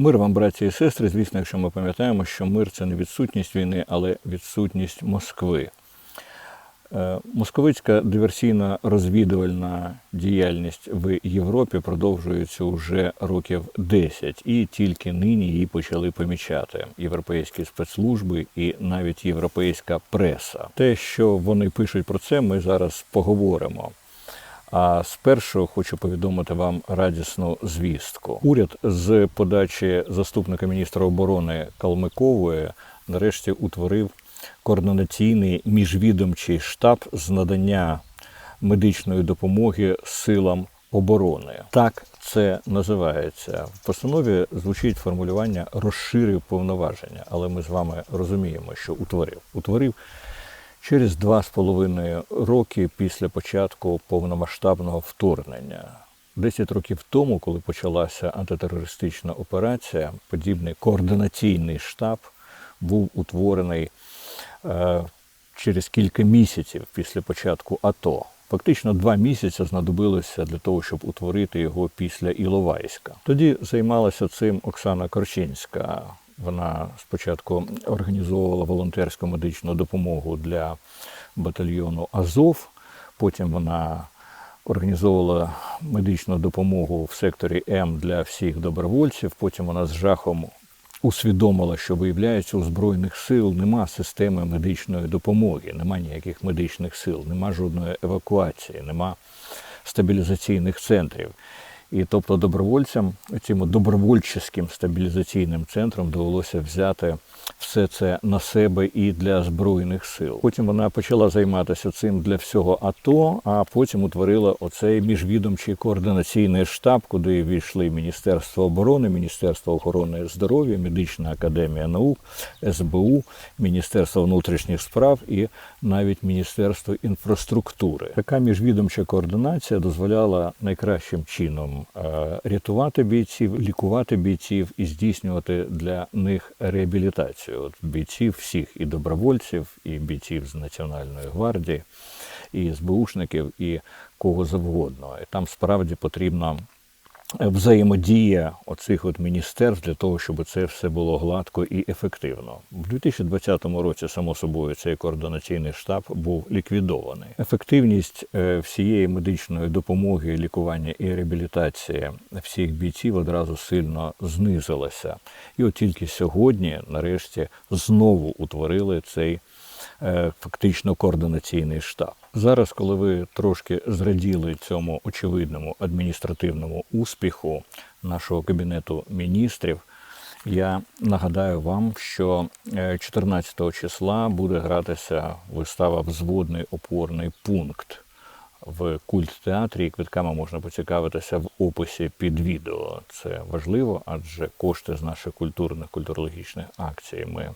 Мир вам, браті і сестри. Звісно, якщо ми пам'ятаємо, що мир це не відсутність війни, але відсутність Москви. Е, Московицька диверсійна розвідувальна діяльність в Європі продовжується вже років 10, і тільки нині її почали помічати європейські спецслужби і навіть європейська преса. Те, що вони пишуть про це, ми зараз поговоримо. А спершу хочу повідомити вам радісну звістку. Уряд з подачі заступника міністра оборони Калмикової нарешті утворив координаційний міжвідомчий штаб з надання медичної допомоги силам оборони. Так це називається. В постанові звучить формулювання розширив повноваження, але ми з вами розуміємо, що утворив. Утворив через два з половиною роки після початку повномасштабного вторгнення. Десять років тому, коли почалася антитерористична операція, подібний координаційний штаб був утворений е, через кілька місяців після початку АТО. Фактично два місяці знадобилося для того, щоб утворити його після Іловайська. Тоді займалася цим Оксана Корчинська. Вона спочатку організовувала волонтерську медичну допомогу для батальйону Азов. Потім вона організовувала медичну допомогу в секторі М для всіх добровольців. Потім вона з жахом усвідомила, що виявляється, у збройних сил нема системи медичної допомоги, нема ніяких медичних сил, нема жодної евакуації, нема стабілізаційних центрів. І тобто добровольцям, цим добровольчим стабілізаційним центром довелося взяти все це на себе і для збройних сил. Потім вона почала займатися цим для всього АТО, а потім утворила оцей міжвідомчий координаційний штаб, куди війшли Міністерство оборони, Міністерство охорони здоров'я, Медична академія наук, СБУ, Міністерство внутрішніх справ і навіть Міністерство інфраструктури. Така міжвідомча координація дозволяла найкращим чином е, рятувати бійців, лікувати бійців і здійснювати для них реабілітацію. От бійців всіх і добровольців, і бійців з Національної гвардії, і СБУшників, і кого завгодно. І там справді потрібно взаємодія оцих от міністерств для того, щоб це все було гладко і ефективно. В 2020 році, само собою, цей координаційний штаб був ліквідований. Ефективність е, всієї медичної допомоги, лікування і реабілітації всіх бійців одразу сильно знизилася. І от тільки сьогодні, нарешті, знову утворили цей е, фактично координаційний штаб. Зараз, коли ви трошки зраділи цьому очевидному адміністративному успіху нашого кабінету міністрів, я нагадаю вам, що е, 14 числа буде гратися вистава Взводний опорний пункт в культ-театрі. І Квитками можна поцікавитися в описі під відео. Це важливо, адже кошти з наших культурних культурологічних акцій ми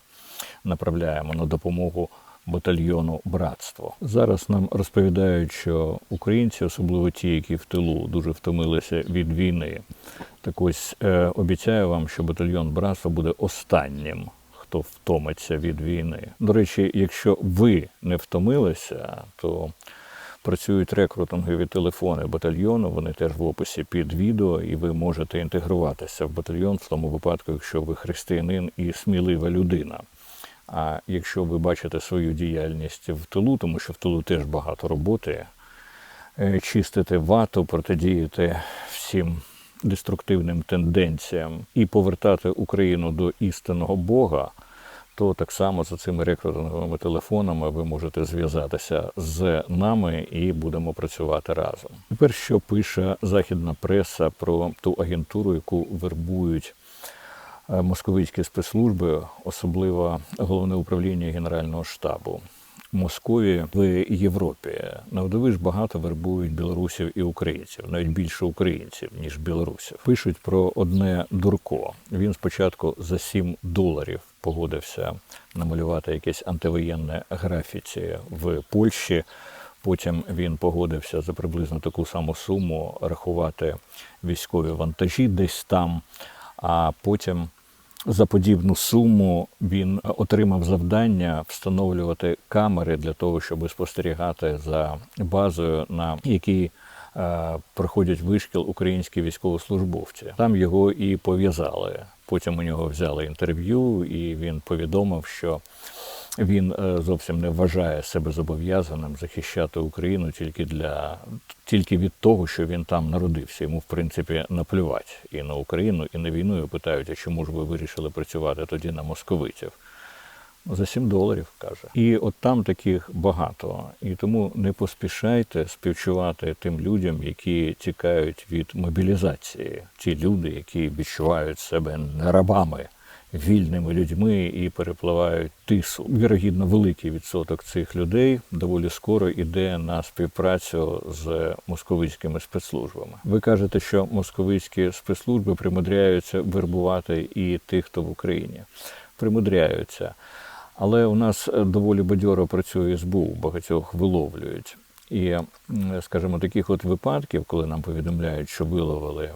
направляємо на допомогу батальйону Братство. Зараз нам розповідають, що українці, особливо ті, які в тилу, дуже втомилися від війни. Так ось е, обіцяю вам, що батальйон Братство буде останнім. Хто втомиться від війни. До речі, якщо ви не втомилися, то працюють рекрутингові телефони батальйону. Вони теж в описі під відео, і ви можете інтегруватися в батальйон в тому випадку, якщо ви християнин і смілива людина. А якщо ви бачите свою діяльність в тилу, тому що в тилу теж багато роботи, е, чистити вату, протидіяти всім деструктивним тенденціям і повертати Україну до істинного Бога, то так само за цими рекрутинговими телефонами ви можете зв'язатися з нами і будемо працювати разом. Тепер що пише західна преса про ту агентуру, яку вербують московицькі спецслужби, особливо головне управління Генерального штабу. Московії в Європі навдивиш багато вербують білорусів і українців, навіть більше українців ніж білорусів. Пишуть про одне дурко. Він спочатку за 7 доларів погодився намалювати якесь антивоєнне графіті в Польщі. Потім він погодився за приблизно таку саму суму рахувати військові вантажі десь там. А потім за подібну суму він отримав завдання встановлювати камери для того, щоб спостерігати за базою, на якій е, проходять вишкіл українські військовослужбовці. Там його і пов'язали. Потім у нього взяли інтерв'ю, і він повідомив, що він е, зовсім не вважає себе зобов'язаним захищати Україну тільки для тільки від того, що він там народився. Йому в принципі наплювати і на Україну, і на війну. І питають, а чому ж ви вирішили працювати тоді на московитів? Ну, За 7 доларів каже. І от там таких багато. І тому не поспішайте співчувати тим людям, які тікають від мобілізації. Ті люди, які відчувають себе не рабами, вільними людьми і перепливають тису. Вірогідно, великий відсоток цих людей доволі скоро йде на співпрацю з московицькими спецслужбами. Ви кажете, що московицькі спецслужби примудряються вербувати і тих, хто в Україні. Примудряються. Але у нас доволі бадьоро працює СБУ, багатьох виловлюють. І, скажімо, таких от випадків, коли нам повідомляють, що виловили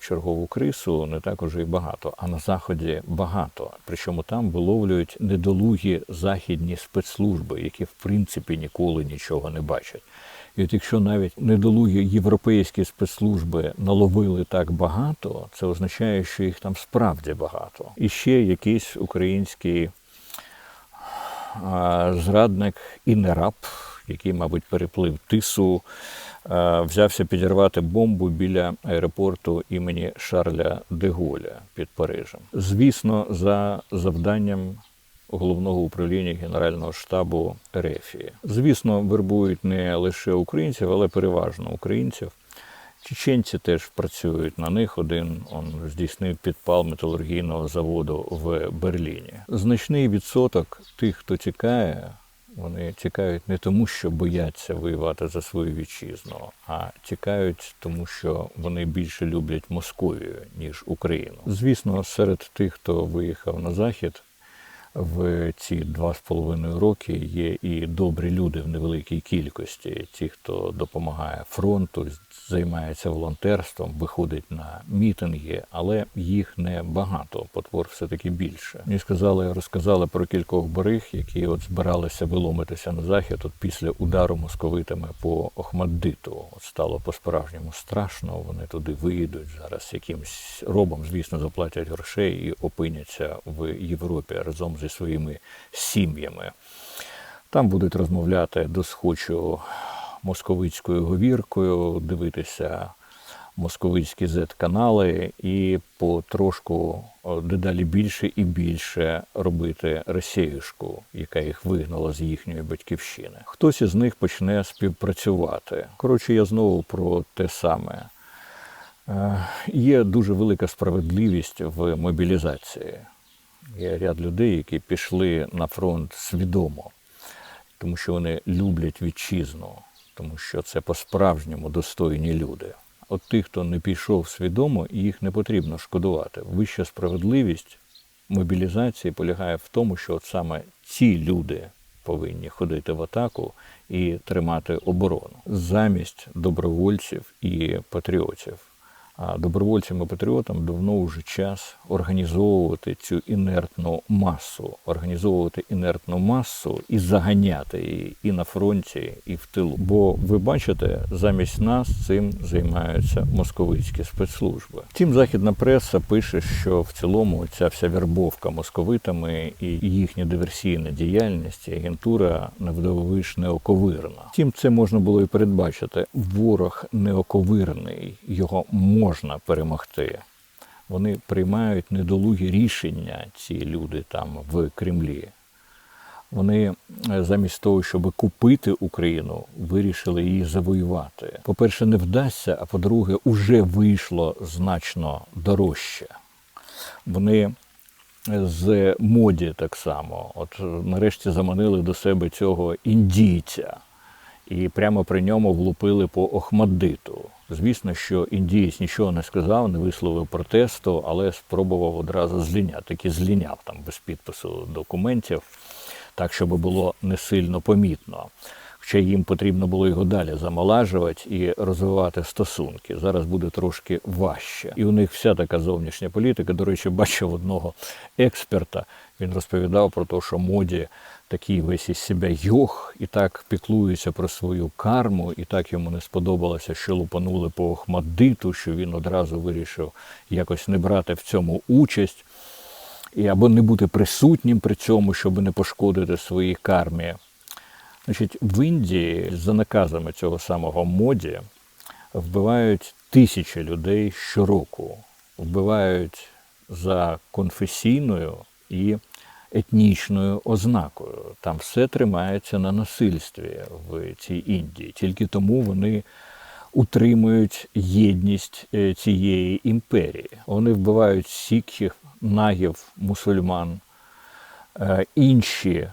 чергову крису, не так уже і багато. А на заході багато. Причому там виловлюють недолугі західні спецслужби, які в принципі ніколи нічого не бачать. І от якщо навіть недолугі європейські спецслужби наловили так багато, це означає, що їх там справді багато. І ще якийсь український зрадник і не раб, який, мабуть, переплив тису, взявся підірвати бомбу біля аеропорту імені Шарля де Голля під Парижем. Звісно, за завданням головного управління Генерального штабу Рефії. Звісно, вербують не лише українців, але переважно українців. Чеченці теж працюють на них. Один он здійснив підпал металургійного заводу в Берліні. Значний відсоток тих, хто тікає, вони тікають не тому, що бояться воювати за свою вітчизну, а тікають тому, що вони більше люблять Московію ніж Україну. Звісно, серед тих, хто виїхав на захід. В ці два з половиною роки є і добрі люди в невеликій кількості. Ті, хто допомагає фронту, займається волонтерством, виходить на мітинги, але їх не багато. Потвор все таки більше. Мені сказали, розказали про кількох бариг, які от збиралися виломитися на захід. От після удару московитами по Охмаддиту. От стало по-справжньому страшно. Вони туди виїдуть зараз. Якимсь робом, звісно, заплатять грошей і опиняться в Європі разом зі своїми сім'ями. Там будуть розмовляти досхочу московицькою говіркою, дивитися московицькі зет-канали і потрошку дедалі більше і більше робити росіюшку, яка їх вигнала з їхньої батьківщини. Хтось із них почне співпрацювати. Коротше, я знову про те саме. Е, Є дуже велика справедливість в мобілізації. Є ряд людей, які пішли на фронт свідомо, тому що вони люблять вітчизну, тому що це по-справжньому достойні люди. От тих, хто не пішов свідомо, їх не потрібно шкодувати. Вища справедливість мобілізації полягає в тому, що от саме ці люди повинні ходити в атаку і тримати оборону замість добровольців і патріотів. А добровольцям і патріотам давно вже час організовувати цю інертну масу, організовувати інертну масу і заганяти її і на фронті, і в тилу. Бо ви бачите, замість нас цим займаються московицькі спецслужби. Втім, західна преса пише, що в цілому ця вся вербовка московитами і їхня диверсійна діяльність, і агентура навдововиш неоковирна. Втім, це можна було і передбачити. Ворог неоковирний, його можна перемогти. Вони приймають недолугі рішення, ці люди там в Кремлі. Вони е, замість того, щоб купити Україну, вирішили її завоювати. По-перше, не вдасться, а по-друге, уже вийшло значно дорожче. Вони з моді так само. От нарешті заманили до себе цього індійця і прямо при ньому влупили по Охмаддиту. Звісно, що індієць нічого не сказав, не висловив протесту, але спробував одразу зліняти. Таки зліняв там без підпису документів, так щоб було не сильно помітно. Хоча їм потрібно було його далі замолажувати і розвивати стосунки. Зараз буде трошки важче. І у них вся така зовнішня політика. До речі, бачив одного експерта. Він розповідав про те, що моді такий весь із себе йог, і так піклується про свою карму, і так йому не сподобалося, що лупанули по Охмаддиту, що він одразу вирішив якось не брати в цьому участь, і або не бути присутнім при цьому, щоб не пошкодити своїй кармі. Значить, в Індії за наказами цього самого моді вбивають тисячі людей щороку, вбивають за конфесійною і етнічною ознакою. Там все тримається на насильстві в цій Індії. Тільки тому вони утримують єдність е, цієї імперії. Вони вбивають сікхів, нагів, мусульман, е, інші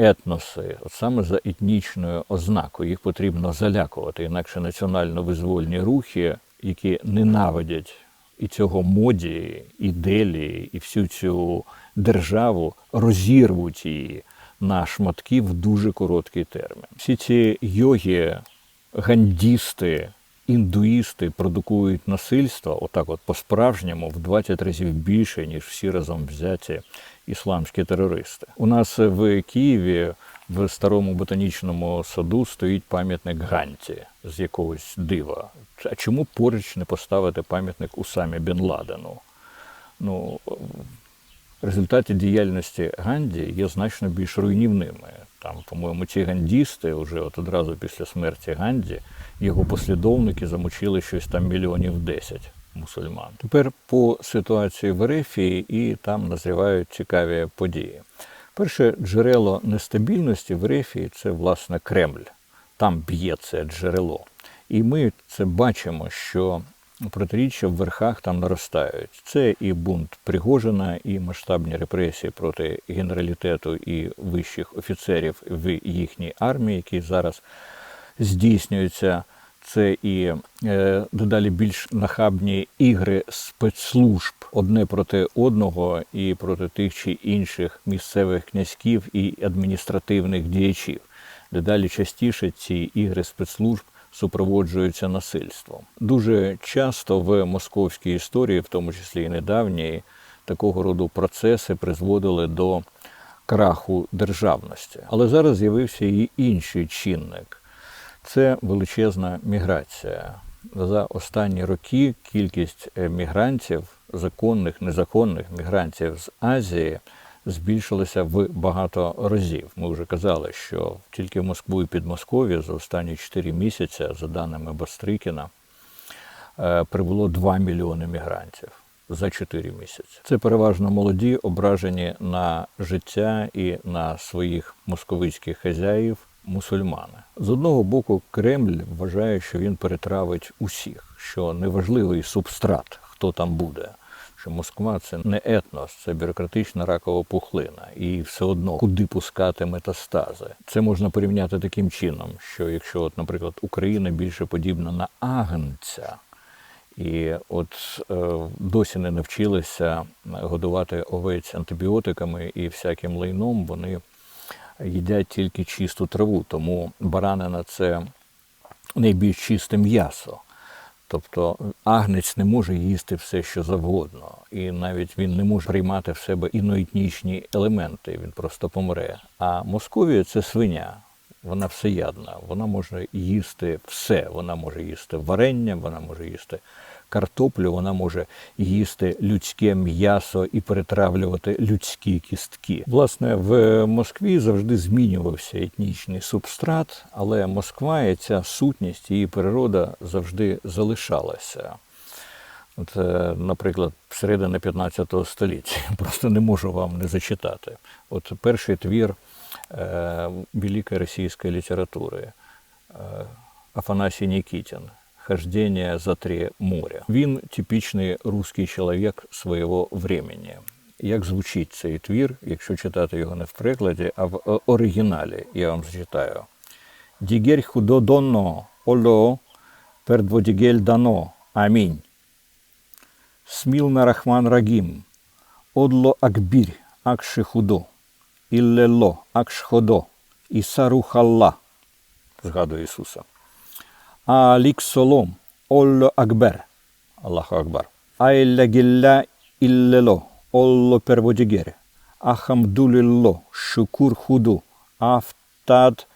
етноси, от саме за етнічною ознакою. Їх потрібно залякувати, інакше національно-визвольні рухи, які ненавидять і цього моді, і делі, і всю цю державу розірвуть її на шматки в дуже короткий термін. Всі ці йоги, гандісти, індуїсти продукують насильство, отак, от по-справжньому, в 20 разів більше, ніж всі разом взяті ісламські терористи. У нас в Києві в старому ботанічному саду стоїть пам'ятник Ганті з якогось дива. А чому поруч не поставити пам'ятник Усамі Бен Ладену? Ну, в результаті діяльності Ганді є значно більш руйнівними. Там, по-моєму, ці гандісти вже от одразу після смерті Ганді його послідовники замочили щось там мільйонів 10 мусульман. Тепер по ситуації в Ерефії і там назрівають цікаві події. Перше джерело нестабільності в Ерефії – це власне Кремль. Там б'є це джерело. І ми це бачимо, що протиріччя в верхах там наростають. Це і бунт Пригожина, і масштабні репресії проти генералітету і вищих офіцерів в їхній армії, які зараз здійснюються. Це і е, дедалі більш нахабні ігри спецслужб одне проти одного і проти тих чи інших місцевих князьків і адміністративних діячів. Дедалі частіше ці ігри спецслужб супроводжуються насильством. Дуже часто в московській історії, в тому числі і недавній, такого роду процеси призводили до краху державності. Але зараз з'явився і інший чинник це величезна міграція. За останні роки кількість мігрантів, законних, незаконних мігрантів з Азії збільшилася в багато разів. Ми вже казали, що тільки в Москву і Підмосков'я за останні 4 місяці, за даними Бастрикіна, е, прибуло 2 мільйони мігрантів за 4 місяці. Це переважно молоді, ображені на життя і на своїх московицьких хазяїв. Мусульмани з одного боку, Кремль вважає, що він перетравить усіх, що неважливий субстрат, хто там буде що Москва це не етнос, це бюрократична ракова пухлина, і все одно куди пускати метастази. Це можна порівняти таким чином, що якщо, от, наприклад, Україна більше подібна на агнця. І от е, досі не навчилися годувати овець антибіотиками і всяким лайном, вони їдять тільки чисту траву. Тому баранина це найбільш чисте м'ясо. Тобто агнець не може їсти все, що завгодно, і навіть він не може приймати в себе іноетнічні елементи, він просто помре. А Московія це свиня, вона всеядна, вона може їсти все. Вона може їсти варення, вона може їсти картоплю, вона може їсти людське м'ясо і перетравлювати людські кістки. Власне, в Москві завжди змінювався етнічний субстрат, але Москва і ця сутність, її природа завжди залишалася. От, е, Наприклад, середина 15 століття, просто не можу вам не зачитати. От перший твір е, великої російської літератури е, Афанасій Нікітін хождение за три моря. Він типічний русський чоловік свого времени. Як звучить цей твір, якщо читати його не в перекладі, а в оригіналі, я вам зачитаю. Дігель худо донно, оло, пердводігель дано, амінь. Сміл на рахман рагім, одло акбір, акши худо, іллело, акш ходо, ісару халла. згадує Ісуса. Алік Солом, Олло Акбер, Аллаху Акбар. Айля гілля іллело, Олло перводігер. Ахамдулілло, Шукур худу, Афтад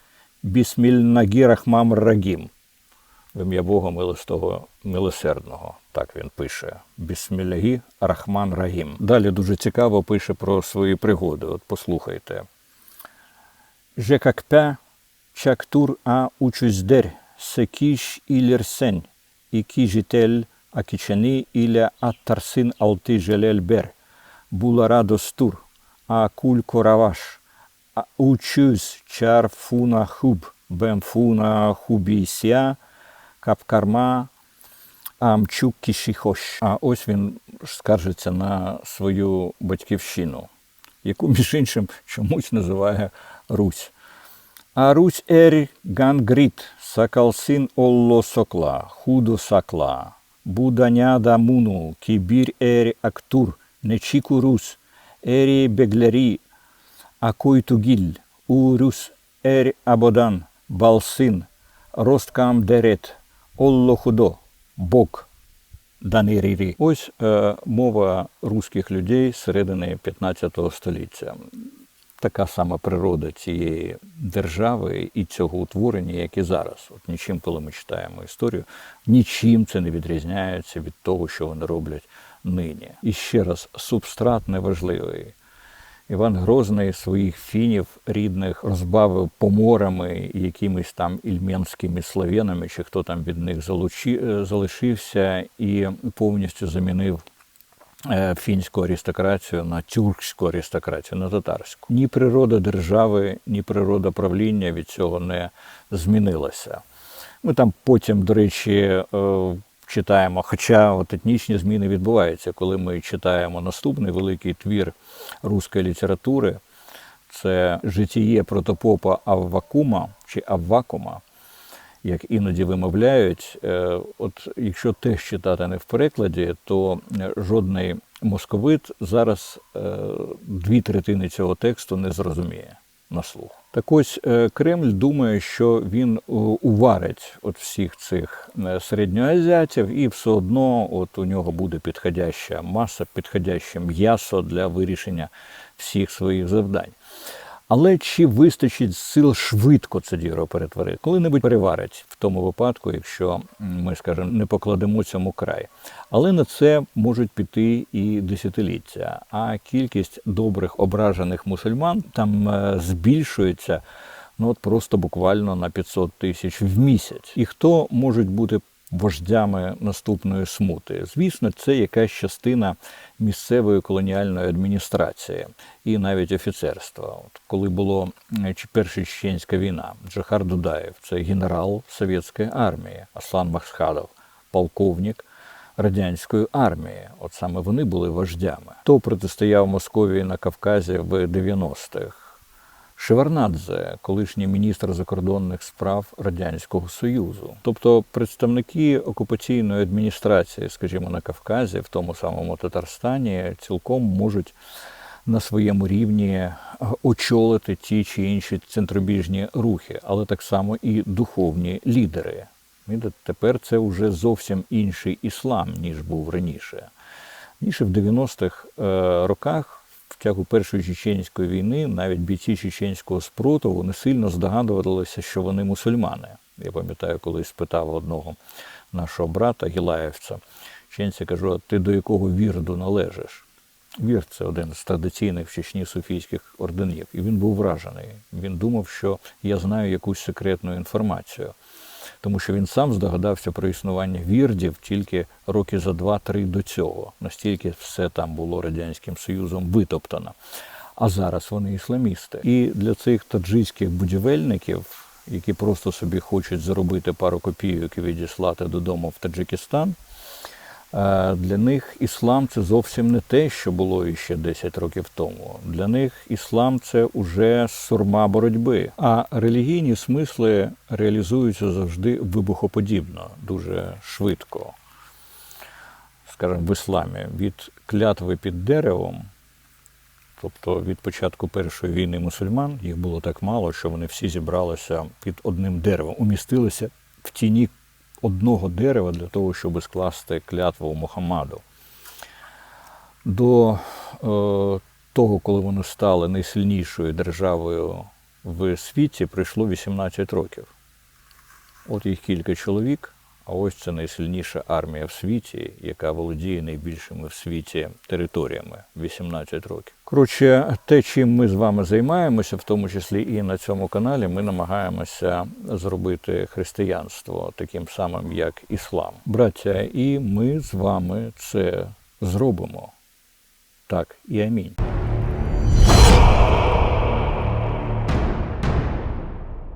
Бісмільнагі Рахмам Рагім. В ім'я Бога милостого милосердного. Так він пише. Бісмілягі Рахман Рагім. Далі дуже цікаво пише про свої пригоди. От послухайте. Жекакпе чактур а учуздер секіш ілерсен, ікі житель акічани іля аттарсин алти желель бер, була радостур, а куль кораваш, а учуз чар фуна хуб, бем фуна хубійся, капкарма, амчук кішіхош. А ось він скаржиться на свою батьківщину, яку між іншим чомусь називає Русь. А Русь ері гангріт, сакалсин олло сокла, худо сакла, буданяда муну, кібір ері актур, нечіку рус, ері беглярі, акойтугіль, урус ері абодан, балсин, росткам дерет, олло худо, бок, данирірі. Ось е, мова руських людей середини 15 століття така сама природа цієї держави і цього утворення, як і зараз. От нічим, коли ми читаємо історію, нічим це не відрізняється від того, що вони роблять нині. І ще раз, субстрат неважливий. Іван Грозний своїх фінів рідних розбавив поморами якимись там ільменськими славянами, чи хто там від них залучи, е, залишився, і повністю замінив фінську аристократію на тюркську аристократію, на татарську. Ні природа держави, ні природа правління від цього не змінилася. Ми там потім, до речі, е, читаємо, хоча от етнічні зміни відбуваються, коли ми читаємо наступний великий твір руської літератури, це житіє протопопа Аввакума чи Аввакума, як іноді вимовляють. Е, От якщо теж читати не в перекладі, то е, жодний московит зараз е, дві третини цього тексту не зрозуміє на слух. Так ось Кремль думає, що він уварить от всіх цих середньоазіатів, і все одно от у нього буде підходяща маса, підходяще м'ясо для вирішення всіх своїх завдань. Але чи вистачить сил швидко це діло перетворити? Коли-небудь переварить в тому випадку, якщо ми, скажімо, не покладемо цьому край. Але на це можуть піти і десятиліття. А кількість добрих ображених мусульман там е, збільшується ну от просто буквально на 500 тисяч в місяць. І хто можуть бути вождями наступної смути? Звісно, це якась частина місцевої колоніальної адміністрації і навіть офіцерства. От коли було е, перша чеченська війна, Джахар Дудаєв це генерал совєтської армії, Аслан Махсхадов, полковник радянської армії. От саме вони були вождями. Хто протистояв Московії на Кавказі в 90-х? Шеварнадзе, колишній міністр закордонних справ Радянського Союзу, тобто представники окупаційної адміністрації, скажімо, на Кавказі, в тому самому Татарстані, цілком можуть на своєму рівні е, очолити ті чи інші центробіжні рухи, але так само і духовні лідери. Видите, Тепер це вже зовсім інший іслам, ніж був раніше. Раніше в 90-х е, роках, в тягу Першої чеченської війни, навіть бійці чеченського спротиву не сильно здогадувалися, що вони мусульмани. Я пам'ятаю, колись спитав одного нашого брата Гілаєвця, чеченця, кажу, а ти до якого вірду належиш? Вір це один з традиційних в Чечні суфійських орденів. І він був вражений. Він думав, що я знаю якусь секретну інформацію, тому що він сам здогадався про існування вірдів тільки роки за два-три до цього. Настільки все там було Радянським Союзом витоптано. А зараз вони ісламісти. І для цих таджиських будівельників, які просто собі хочуть заробити пару копійок і відіслати додому в Таджикистан, Для них іслам це зовсім не те, що було іще 10 років тому. Для них іслам це уже сурма боротьби. А релігійні смисли реалізуються завжди вибухоподібно, дуже швидко. Скажімо, в ісламі від клятви під деревом, Тобто від початку першої війни мусульман їх було так мало, що вони всі зібралися під одним деревом, умістилися в тіні одного дерева для того, щоб скласти клятву Мухаммаду. До е, того, коли вони стали найсильнішою державою в світі, пройшло 18 років. От їх кілька чоловік, а ось це найсильніша армія в світі, яка володіє найбільшими в світі територіями 18 років. Коротше, те, чим ми з вами займаємося, в тому числі і на цьому каналі, ми намагаємося зробити християнство таким самим, як іслам. Браття, і ми з вами це зробимо. Так і амінь.